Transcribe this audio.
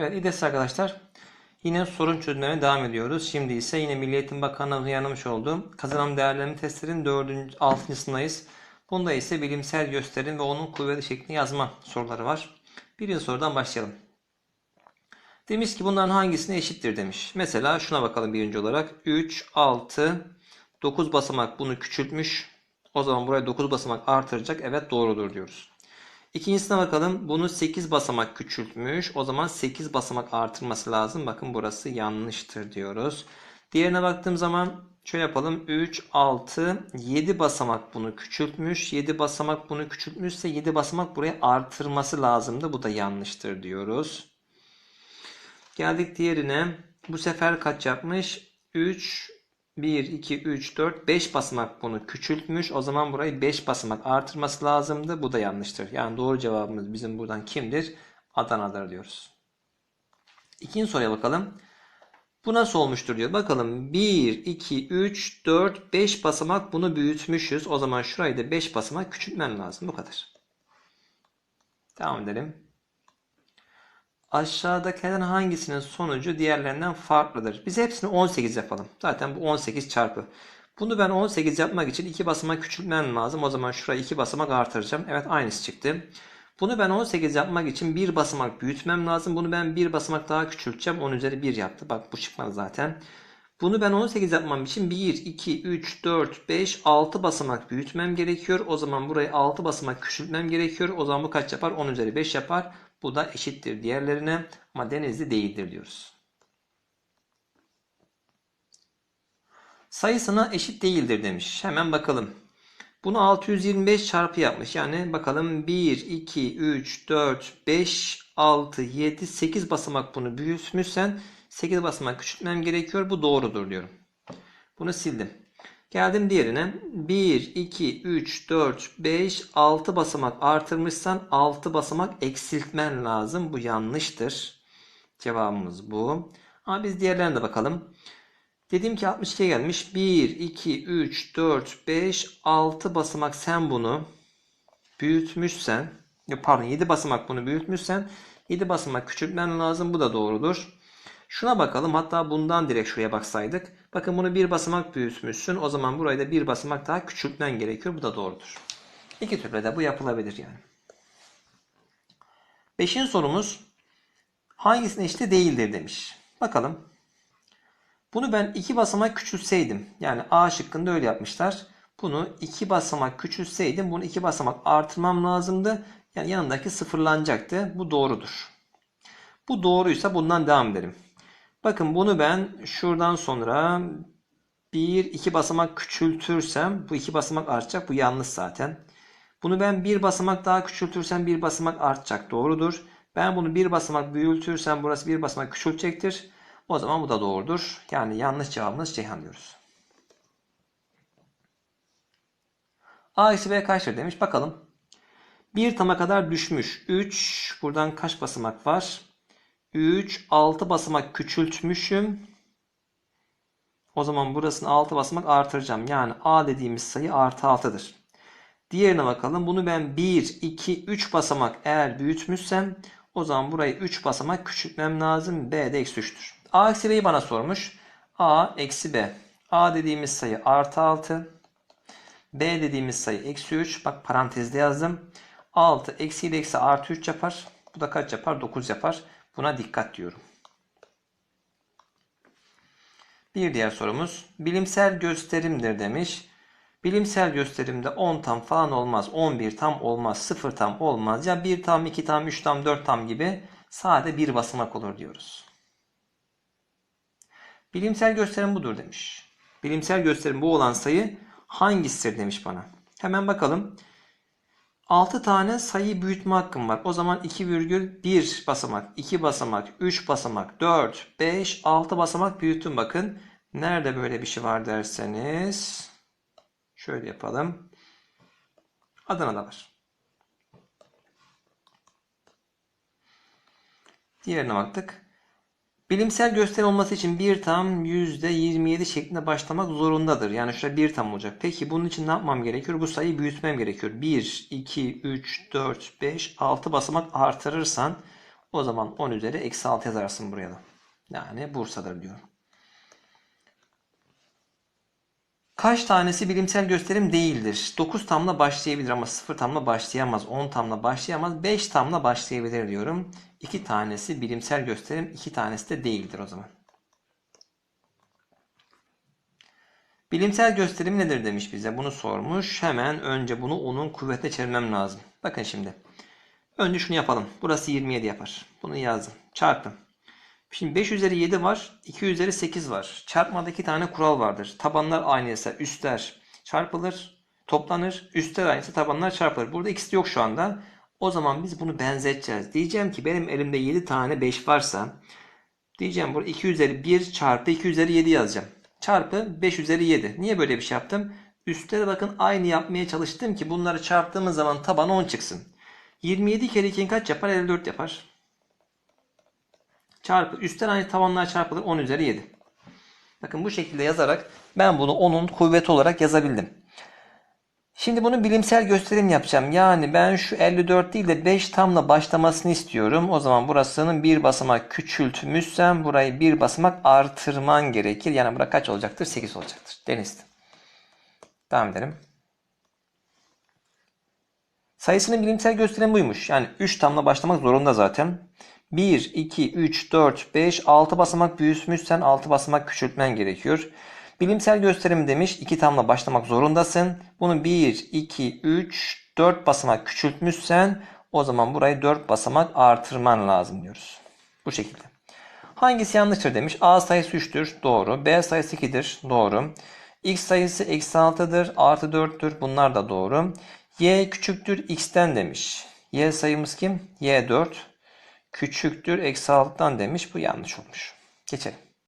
Evet İDES arkadaşlar yine sorun çözümlerine devam ediyoruz. Şimdi ise yine Milli Eğitim Bakanlığı'nın yanılmış olduğu kazanım değerlendirme testlerin 4. 6.sındayız. Bunda ise bilimsel gösterim ve onun kuvveti şeklinde yazma soruları var. Birinci sorudan başlayalım. Demiş ki bunların hangisine eşittir demiş. Mesela şuna bakalım birinci olarak. 3, 6, 9 basamak bunu küçültmüş. O zaman buraya 9 basamak artıracak. Evet doğrudur diyoruz. İkincisine bakalım. Bunu 8 basamak küçültmüş. O zaman 8 basamak artırması lazım. Bakın burası yanlıştır diyoruz. Diğerine baktığım zaman şöyle yapalım. 3, 6, 7 basamak bunu küçültmüş. 7 basamak bunu küçültmüşse 7 basamak buraya artırması lazımdı. Bu da yanlıştır diyoruz. Geldik diğerine. Bu sefer kaç yapmış? 3, 1, 2, 3, 4, 5 basamak bunu küçültmüş. O zaman burayı 5 basamak artırması lazımdı. Bu da yanlıştır. Yani doğru cevabımız bizim buradan kimdir? Adana'dır diyoruz. İkinci soruya bakalım. Bu nasıl olmuştur diyor. Bakalım 1, 2, 3, 4, 5 basamak bunu büyütmüşüz. O zaman şurayı da 5 basamak küçültmem lazım. Bu kadar. Devam edelim. Aşağıdakilerden hangisinin sonucu diğerlerinden farklıdır? Biz hepsini 18 yapalım. Zaten bu 18 çarpı. Bunu ben 18 yapmak için 2 basamak küçültmem lazım. O zaman şurayı 2 basamak artıracağım. Evet aynısı çıktı. Bunu ben 18 yapmak için 1 basamak büyütmem lazım. Bunu ben 1 basamak daha küçülteceğim. 10 üzeri 1 yaptı. Bak bu çıkmadı zaten. Bunu ben 18 yapmam için 1, 2, 3, 4, 5, 6 basamak büyütmem gerekiyor. O zaman burayı 6 basamak küçültmem gerekiyor. O zaman bu kaç yapar? 10 üzeri 5 yapar. Bu da eşittir diğerlerine ama denizli değildir diyoruz. Sayısına eşit değildir demiş. Hemen bakalım. Bunu 625 çarpı yapmış. Yani bakalım 1, 2, 3, 4, 5, 6, 7, 8 basamak bunu büyütmüşsen 8 basamak küçültmem gerekiyor. Bu doğrudur diyorum. Bunu sildim. Geldim diğerine. 1, 2, 3, 4, 5, 6 basamak artırmışsan 6 basamak eksiltmen lazım. Bu yanlıştır. Cevabımız bu. Ama biz diğerlerine de bakalım. Dedim ki 62'ye gelmiş. 1, 2, 3, 4, 5, 6 basamak sen bunu büyütmüşsen pardon 7 basamak bunu büyütmüşsen 7 basamak küçültmen lazım. Bu da doğrudur. Şuna bakalım. Hatta bundan direkt şuraya baksaydık. Bakın bunu bir basamak büyütmüşsün. O zaman burayı da bir basamak daha küçültmen gerekiyor. Bu da doğrudur. İki türlü de bu yapılabilir yani. Beşinci sorumuz hangisine eşit değildir demiş. Bakalım. Bunu ben iki basamak küçültseydim. Yani A şıkkında öyle yapmışlar. Bunu iki basamak küçültseydim bunu iki basamak artırmam lazımdı. Yani yanındaki sıfırlanacaktı. Bu doğrudur. Bu doğruysa bundan devam edelim. Bakın bunu ben şuradan sonra bir iki basamak küçültürsem bu iki basamak artacak. Bu yanlış zaten. Bunu ben bir basamak daha küçültürsem bir basamak artacak. Doğrudur. Ben bunu bir basamak büyütürsem burası bir basamak küçülecektir. O zaman bu da doğrudur. Yani yanlış cevabımız Ceyhan diyoruz. A eksi B kaçtır demiş. Bakalım. Bir tama kadar düşmüş. 3. Buradan kaç basamak var? 3. 6 basamak küçültmüşüm. O zaman burasını 6 basamak artıracağım. Yani A dediğimiz sayı artı 6'dır. Diğerine bakalım. Bunu ben 1, 2, 3 basamak eğer büyütmüşsem o zaman burayı 3 basamak küçültmem lazım. B de eksi 3'tür. A eksi B'yi bana sormuş. A eksi B. A dediğimiz sayı artı 6. B dediğimiz sayı eksi 3. Bak parantezde yazdım. 6 eksi ile eksi artı 3 yapar. Bu da kaç yapar? 9 yapar. Buna dikkat diyorum. Bir diğer sorumuz. Bilimsel gösterimdir demiş. Bilimsel gösterimde 10 tam falan olmaz. 11 tam olmaz. 0 tam olmaz. Ya 1 tam, 2 tam, 3 tam, 4 tam gibi sade bir basamak olur diyoruz. Bilimsel gösterim budur demiş. Bilimsel gösterim bu olan sayı hangisidir demiş bana. Hemen bakalım. 6 tane sayı büyütme hakkım var. O zaman 2,1 basamak, 2 basamak, 3 basamak, 4, 5, 6 basamak büyüttüm bakın. Nerede böyle bir şey var derseniz şöyle yapalım. Adana'da var. Diğerine baktık. Bilimsel gösterim olması için bir tam %27 şeklinde başlamak zorundadır. Yani şurada bir tam olacak. Peki bunun için ne yapmam gerekiyor? Bu sayıyı büyütmem gerekiyor. 1, 2, 3, 4, 5, 6 basamak artırırsan O zaman 10 üzeri eksi 6 yazarsın buraya da. Yani Bursa'dır diyorum. Kaç tanesi bilimsel gösterim değildir? 9 tamla başlayabilir ama 0 tamla başlayamaz. 10 tamla başlayamaz. 5 tamla başlayabilir diyorum. 2 tanesi bilimsel gösterim, 2 tanesi de değildir o zaman. Bilimsel gösterim nedir demiş bize. Bunu sormuş. Hemen önce bunu onun kuvvetine çevirmem lazım. Bakın şimdi. Önce şunu yapalım. Burası 27 yapar. Bunu yazdım. Çarptım. Şimdi 5 üzeri 7 var. 2 üzeri 8 var. Çarpmada iki tane kural vardır. Tabanlar aynıysa üstler çarpılır, toplanır. Üstler aynıysa tabanlar çarpılır. Burada ikisi yok şu anda. O zaman biz bunu benzeteceğiz. Diyeceğim ki benim elimde 7 tane 5 varsa diyeceğim burada 2 üzeri 1 çarpı 2 üzeri 7 yazacağım. Çarpı 5 üzeri 7. Niye böyle bir şey yaptım? Üstlere bakın aynı yapmaya çalıştım ki bunları çarptığımız zaman taban 10 çıksın. 27 kere 2'nin kaç yapar? 54 yapar. Çarpı üstten aynı tabanlar çarpılır 10 üzeri 7. Bakın bu şekilde yazarak ben bunu 10'un kuvveti olarak yazabildim. Şimdi bunu bilimsel gösterim yapacağım. Yani ben şu 54 değil de 5 tamla başlamasını istiyorum. O zaman burasının bir basamak küçültmüşsem burayı bir basamak artırman gerekir. Yani bura kaç olacaktır? 8 olacaktır. Deniz. Devam edelim. Sayısının bilimsel gösterimi buymuş. Yani 3 tamla başlamak zorunda zaten. 1, 2, 3, 4, 5, 6 basamak büyütmüşsen 6 basamak küçültmen gerekiyor. Bilimsel gösterim demiş 2 tamla başlamak zorundasın. Bunu 1, 2, 3, 4 basamak küçültmüşsen o zaman burayı 4 basamak artırman lazım diyoruz. Bu şekilde. Hangisi yanlıştır demiş. A sayısı 3'tür. Doğru. B sayısı 2'dir. Doğru. X sayısı eksi 6'dır. Artı 4'tür. Bunlar da doğru. Y küçüktür x'ten demiş. Y sayımız kim? Y 4 küçüktür eksi 6'dan demiş. Bu yanlış olmuş. Geçelim.